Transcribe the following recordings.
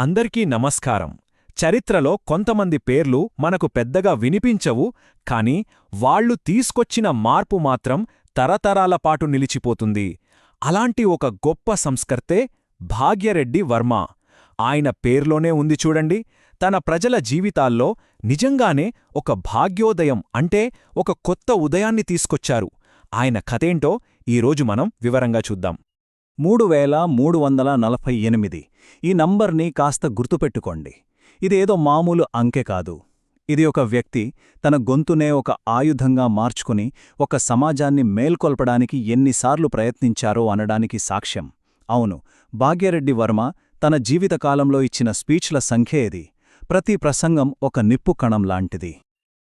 అందరికీ నమస్కారం. చరిత్రలో కొంతమంది పేర్లు మనకు పెద్దగా వినిపించవు కాని వాళ్ళు తీసుకొచ్చిన మార్పు మాత్రం తరతరాల పాటు నిలిచిపోతుంది. అలాంటి ఒక గొప్ప సంస్కర్తే భాగ్యరెడ్డి వర్మ. ఆయన పేర్లోనే ఉంది చూడండి. తన ప్రజల జీవితాల్లో నిజంగానే ఒక భాగ్యోదయం అంటే ఒక కొత్త ఉదయాన్ని తీసుకొచ్చారు. ఆయన కథేంటో ఈరోజు మనం వివరంగా చూద్దాం. మూడు వేల మూడు వందల నలభై ఎనిమిది. ఈ నంబర్ని కాస్త గుర్తుపెట్టుకోండి. ఇదేదో మామూలు అంకె కాదు. ఇది ఒక వ్యక్తి తన గొంతునే ఒక ఆయుధంగా మార్చుకుని ఒక సమాజాన్ని మేల్కొల్పడానికి ఎన్నిసార్లు ప్రయత్నించారో అనడానికి సాక్ష్యం. అవును భాగ్యరెడ్డి వర్మ తన జీవితకాలంలో ఇచ్చిన స్పీచ్ల సంఖ్య ఇది ప్రతి ప్రసంగం ఒక నిప్పు కణం లాంటిది.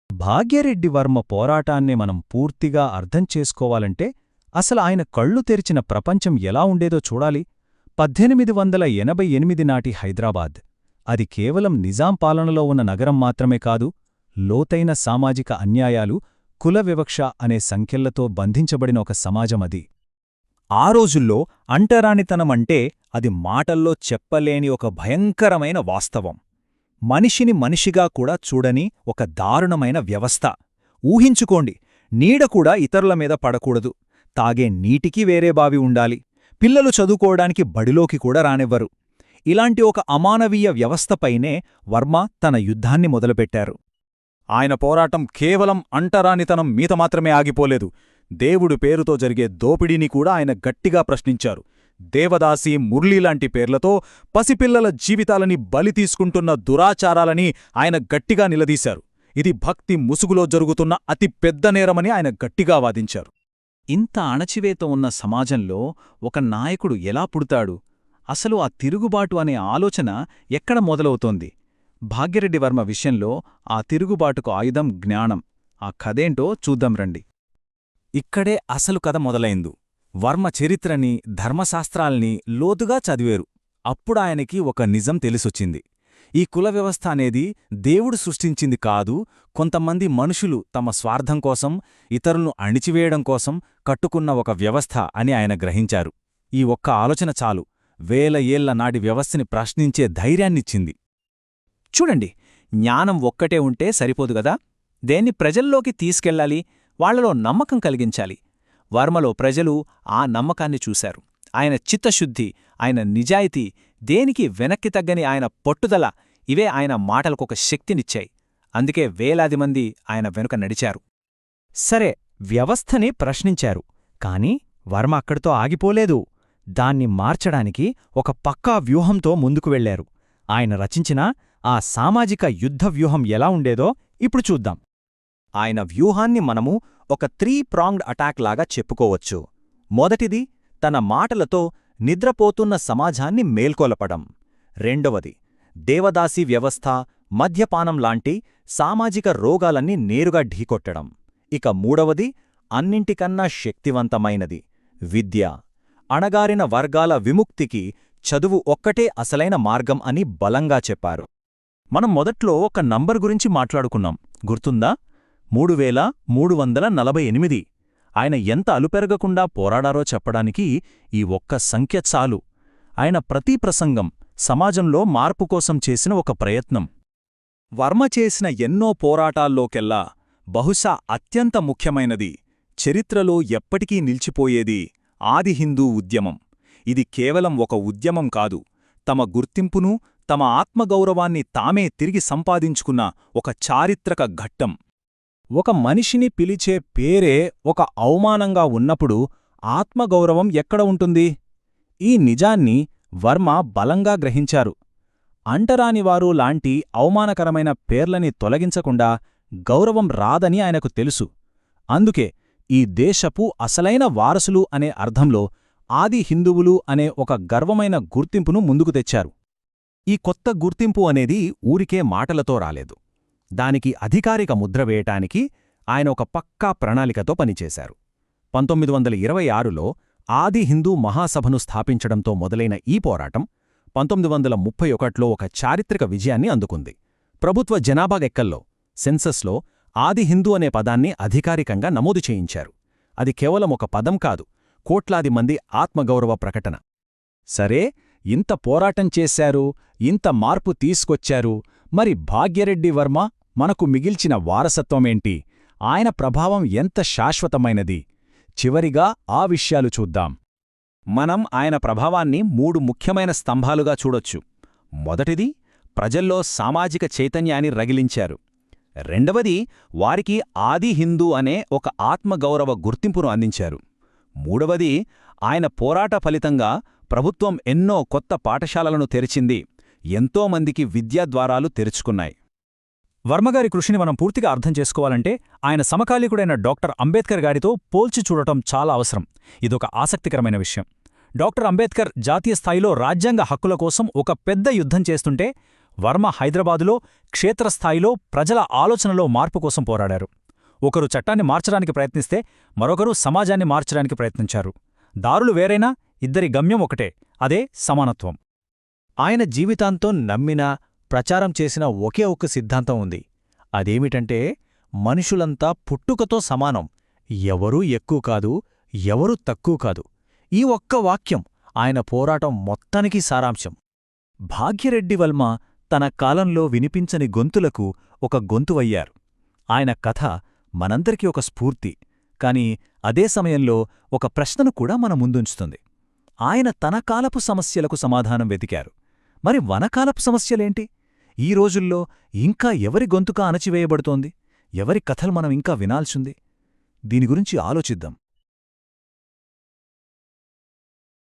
భాగ్యరెడ్డి వర్మ పోరాటాన్ని మనం పూర్తిగా అర్థం చేసుకోవాలంటే అసలు ఆయన కళ్ళు తెరిచిన ప్రపంచం ఎలా ఉండేదో చూడాలి. పద్దెనిమిది వందల ఎనభై ఎనిమిది నాటి హైదరాబాద్. అది కేవలం నిజాం పాలనలో ఉన్న నగరం మాత్రమే కాదు లోతైన సామాజిక అన్యాయాలు కుల వివక్ష అనే సంఖ్యలతో బంధించబడిన ఒక సమాజమది ఆ రోజుల్లో అంటరానితనమంటే అది మాటల్లో చెప్పలేని ఒక భయంకరమైన వాస్తవం. మనిషిని మనిషిగా కూడా చూడని ఒక దారుణమైన వ్యవస్థ. ఊహించుకోండి నీడ కూడా ఇతరుల మీద పడకూడదు. తాగే నీటికి వేరే బావి ఉండాలి. పిల్లలు చదువుకోవడానికి బడిలోకి కూడా రానివ్వరు. ఇలాంటి ఒక అమానవీయ వ్యవస్థపైనే వర్మ తన యుద్ధాన్ని మొదలుపెట్టారు. ఆయన పోరాటం కేవలం అంటరానితనం మీత మాత్రమే ఆగిపోలేదు. దేవుడు పేరుతో జరిగే దోపిడీని కూడా ఆయన గట్టిగా ప్రశ్నించారు. దేవదాసి మురళీలాంటి పేర్లతో పసిపిల్లల జీవితాలని బలి తీసుకుంటున్న దురాచారాలని ఆయన గట్టిగా నిలదీశారు. ఇది భక్తి ముసుగులో జరుగుతున్న అతి పెద్ద నేరమని ఆయన గట్టిగా వాదించారు. ఇంత అణచివేత ఉన్న సమాజంలో ఒక నాయకుడు ఎలా పుడతాడు? అసలు ఆ తిరుగుబాటు అనే ఆలోచన ఎక్కడ మొదలవుతోంది? భాగ్యరెడ్డి వర్మ విషయంలో ఆ తిరుగుబాటుకు ఆయుధం జ్ఞానం. ఆ కథేంటో చూద్దాం రండి. ఇక్కడే అసలు కథ మొదలైందు. వర్మ చరిత్రని ధర్మశాస్త్రాల్ని లోతుగా చదివేరు. అప్పుడాయనకి ఒక నిజం తెలిసొచ్చింది. ఈ కుల వ్యవస్థ అనేది దేవుడు సృష్టించింది కాదు కొంతమంది మనుషులు తమ స్వార్థం కోసం ఇతరులను అణిచివేయడం కోసం కట్టుకున్న ఒక వ్యవస్థ అని ఆయన గ్రహించారు. ఈ ఒక్క ఆలోచన చాలు వేల ఏళ్ళ నాటి వ్యవస్థని ప్రశ్నించే ధైర్యాన్నిచ్చింది. చూడండి జ్ఞానం ఒక్కటే ఉంటే సరిపోదు గదా? దేన్ని ప్రజల్లోకి తీసుకెళ్ళాలి వాళ్ళలో నమ్మకం కలిగించాలి. వర్మలో ప్రజలు ఆ నమ్మకాన్ని చూశారు. ఆయన చిత్తశుద్ధి ఆయన నిజాయితీ దేనికి వెనక్కి తగ్గని ఆయన పట్టుదల ఇవే ఆయన మాటలకొక శక్తినిచ్చాయి. అందుకే వేలాది మంది ఆయన వెనుక నడిచారు. సరే వ్యవస్థని ప్రశ్నించారు. కాని వర్మ అక్కడితో ఆగిపోలేదు. దాన్ని మార్చడానికి ఒక పక్కా వ్యూహంతో ముందుకు వెళ్ళారు ఆయన రచించిన ఆ సామాజిక యుద్ధ వ్యూహం ఎలా ఉండేదో ఇప్పుడు చూద్దాం. ఆయన వ్యూహాన్ని మనము ఒక త్రీ ప్రాంగ్డ్ అటాక్ లాగా చెప్పుకోవచ్చు. మొదటిది తన మాటలతో నిద్రపోతున్న సమాజాన్ని మేల్కొలపడం. రెండవది దేవదాసి వ్యవస్థ మద్యపానం లాంటి సామాజిక రోగాలన్నీ నేరుగా ఢీకొట్టడం. ఇక మూడవది అన్నింటికన్నా శక్తివంతమైనది విద్య. అణగారిన వర్గాల విముక్తికి చదువు ఒక్కటే అసలైన మార్గం అని బలంగా చెప్పారు. మనం మొదట్లో ఒక నంబర్ గురించి మాట్లాడుకున్నాం. గుర్తుందా? మూడు వేల మూడు వందల నలభై ఎనిమిది. ఆయన ఎంత అలుపెరగకుండా పోరాడారో చెప్పడానికి ఈ ఒక్క సంఖ్య చాలు. ఆయన ప్రతి ప్రసంగం సమాజంలో మార్పు కోసం చేసిన ఒక ప్రయత్నం. వర్మ చేసిన ఎన్నో పోరాటాల్లోకెల్లా బహుశా అత్యంత ముఖ్యమైనది చరిత్రలో ఎప్పటికీ నిలిచిపోయేది ఆది హిందూ ఉద్యమం. ఇది కేవలం ఒక ఉద్యమం కాదు తమ గుర్తింపును తమ ఆత్మగౌరవాన్ని తామే తిరిగి సంపాదించుకున్న ఒక చారిత్రక ఘట్టం. ఒక మనిషిని పిలిచే పేరే ఒక అవమానంగా ఉన్నప్పుడు ఆత్మగౌరవం ఎక్కడ ఉంటుంది? ఈ నిజాన్ని వర్మ బలంగా గ్రహించారు. అంటరానివారు లాంటి అవమానకరమైన పేర్లని తొలగించకుండా గౌరవం రాదని ఆయనకు తెలుసు. అందుకే ఈ దేశపు అసలైన వారసులు అనే అర్థంలో ఆది హిందువులు అనే ఒక గర్వమైన గుర్తింపును ముందుకు తెచ్చారు. ఈ కొత్త గుర్తింపు అనేది ఊరికే మాటలతో రాలేదు. దానికి అధికారిక ముద్ర వేయటానికి ఆయన ఒక పక్కా ప్రణాళికతో పనిచేశారు. పంతొమ్మిది వందల ఇరవై ఆరులో ఆది హిందూ మహాసభను స్థాపించడంతో మొదలైన ఈ పోరాటం పంతొమ్మిది వందల ముప్పై ఒకట్లో ఒక చారిత్రక విజయాన్ని అందుకుంది. ప్రభుత్వ జనాభా లెక్కల్లో సెన్సస్లో ఆది హిందూ అనే పదాన్ని అధికారికంగా నమోదు చేయించారు. అది కేవలం ఒక పదం కాదు కోట్లాది మంది ఆత్మగౌరవ ప్రకటన. సరే ఇంత పోరాటం చేశారు ఇంత మార్పు తీసుకొచ్చారు మరి భాగ్యరెడ్డి వర్మ మనకు మిగిల్చిన వారసత్వమేంటి? ఆయన ప్రభావం ఎంత శాశ్వతమైనది? చివరిగా ఆ విషయాలు చూద్దాం. మనం ఆయన ప్రభావాన్ని మూడు ముఖ్యమైన స్తంభాలుగా చూడొచ్చు. మొదటిది ప్రజల్లో సామాజిక చైతన్యాన్ని రగిలించారు. రెండవది వారికి ఆది హిందూ అనే ఒక ఆత్మగౌరవ గుర్తింపును అందించారు. మూడవది ఆయన పోరాట ఫలితంగా ప్రభుత్వం ఎన్నో కొత్త పాఠశాలలను తెరిచింది. ఎంతోమందికి విద్యాద్వారాలు తెరుచుకున్నాయి. వర్మగారి కృషిని మనం పూర్తిగా అర్థం చేసుకోవాలంటే ఆయన సమకాలీకుడైన డాక్టర్ అంబేద్కర్ గారితో పోల్చి చూడటం చాలా అవసరం. ఇదొక ఆసక్తికరమైన విషయం. డాక్టర్ అంబేద్కర్ జాతీయ స్థాయిలో రాజ్యాంగ హక్కుల కోసం ఒక పెద్ద యుద్ధం చేస్తుంటే వర్మ హైదరాబాదులో క్షేత్రస్థాయిలో ప్రజల ఆలోచనలో మార్పు కోసం పోరాడారు. ఒకరు చట్టాన్ని మార్చడానికి ప్రయత్నిస్తే మరొకరు సమాజాన్ని మార్చడానికి ప్రయత్నించారు. దారులు వేరైనా ఇద్దరి గమ్యం ఒకటే అదే సమానత్వం. ఆయన జీవితాంతం నమ్మిన ప్రచారం చేసిన ఒకే ఒక్క సిద్ధాంతం ఉంది. అదేమిటంటే మనుషులంతా పుట్టుకతో సమానం. ఎవరూ ఎక్కువ కాదు ఎవరూ తక్కువ కాదు. ఈ ఒక్క వాక్యం ఆయన పోరాటం మొత్తానికి సారాంశం. భాగ్యరెడ్డి వల్మ తన కాలంలో వినిపించని గొంతులకు ఒక గొంతువయ్యారు. ఆయన కథ మనందరికీ ఒక స్ఫూర్తి కాని అదే సమయంలో ఒక ప్రశ్నను కూడా మన ముందుంచుతుంది. ఆయన తన కాలపు సమస్యలకు సమాధానం వెతికారు. మరి వనకాలపు సమస్యలేంటి? ఈ రోజుల్లో ఇంకా ఎవరి గొంతుక అణచివేయబడుతోంది? ఎవరి కథలు మనం ఇంకా వినాల్సింది? దీని గురించి ఆలోచిద్దాం.